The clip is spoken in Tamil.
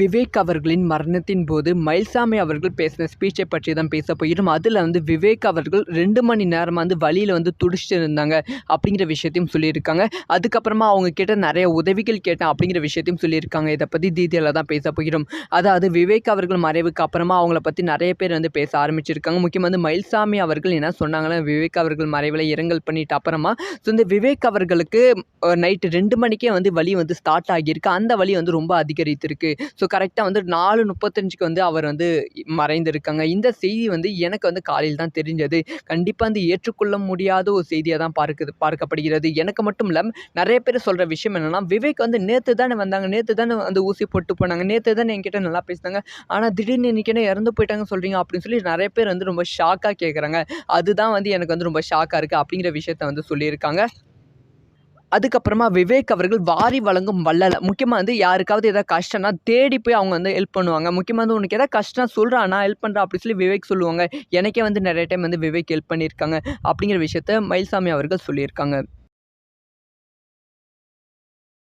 விவேக் அவர்களின் மரணத்தின் போது மயில்சாமி அவர்கள் பேசின ஸ்பீச்சை பற்றி தான் பேச போயிடும் அதில் வந்து விவேக் அவர்கள் ரெண்டு மணி நேரம் வந்து வழியில் வந்து துடிச்சிட்டு இருந்தாங்க அப்படிங்கிற விஷயத்தையும் சொல்லியிருக்காங்க. அதுக்கப்புறமா அவங்க கிட்ட நிறைய உதவிகள் கேட்டேன் அப்படிங்கிற விஷயத்தையும் சொல்லியிருக்காங்க. இதை பற்றி டீட்டெயிலாக தான் பேச போயிடும் அதாவது விவேக் அவர்கள் மறைவுக்கு அப்புறமா அவங்கள பற்றி நிறைய பேர் வந்து பேச ஆரம்பிச்சிருக்காங்க. முக்கியமாக வந்து மயில்சாமி அவர்கள் என்ன சொன்னாங்கன்னா விவேக் அவர்கள் மறைவில் இரங்கல் பண்ணிட்டு அப்புறமா ஸோ இந்த விவேக் அவர்களுக்கு நைட்டு ரெண்டு மணிக்கே வந்து வழி வந்து ஸ்டார்ட் ஆகியிருக்கு. அந்த வழி வந்து ரொம்ப அதிகரித்திருக்கு. ஸோ ஸோ கரெக்டாக வந்து நாலு முப்பத்தஞ்சுக்கு வந்து அவர் வந்து மறைந்திருக்காங்க. இந்த செய்தி வந்து எனக்கு வந்து காலையில் தான் தெரிஞ்சது. கண்டிப்பாக வந்து ஏற்றுக்கொள்ள முடியாத ஒரு செய்தியாக தான் பார்க்குது பார்க்கப்படுகிறது. எனக்கு மட்டும் இல்லை நிறைய பேர் சொல்கிற விஷயம் என்னென்னா விவேக் வந்து நேற்று தானே வந்தாங்க நேற்று தானே வந்து ஊசி போட்டு போனாங்க நேற்று தானே என்கிட்ட நல்லா பேசினாங்க. ஆனால் திடீர்னு இன்றைக்கி இறந்து போயிட்டாங்க சொல்கிறீங்க அப்படின்னு சொல்லி நிறைய பேர் வந்து ரொம்ப ஷாக்காக கேட்குறாங்க அதுதான் வந்து எனக்கு வந்து ரொம்ப ஷாக்காக இருக்குது அப்படிங்கிற விஷயத்த வந்து சொல்லியிருக்காங்க. அதுக்கப்புறமா விவேக் அவர்கள் வாரி வழங்கும் வள்ளல். முக்கியமாக வந்து யாருக்காவது ஏதாவது கஷ்டம்னா தேடி போய் அவங்க வந்து ஹெல்ப் பண்ணுவாங்க. முக்கியமாக வந்து உனக்கு ஏதாவது கஷ்டம் சொல்கிறான் நான் ஹெல்ப் பண்ணுறேன் அப்படி சொல்லி விவேக் சொல்லுவாங்க. எனக்கே வந்து நிறைய டைம் வந்து விவேக் ஹெல்ப் பண்ணியிருக்காங்க. அப்படிங்கிற விஷயத்த மயில்சாமி அவர்கள் சொல்லியிருக்காங்க.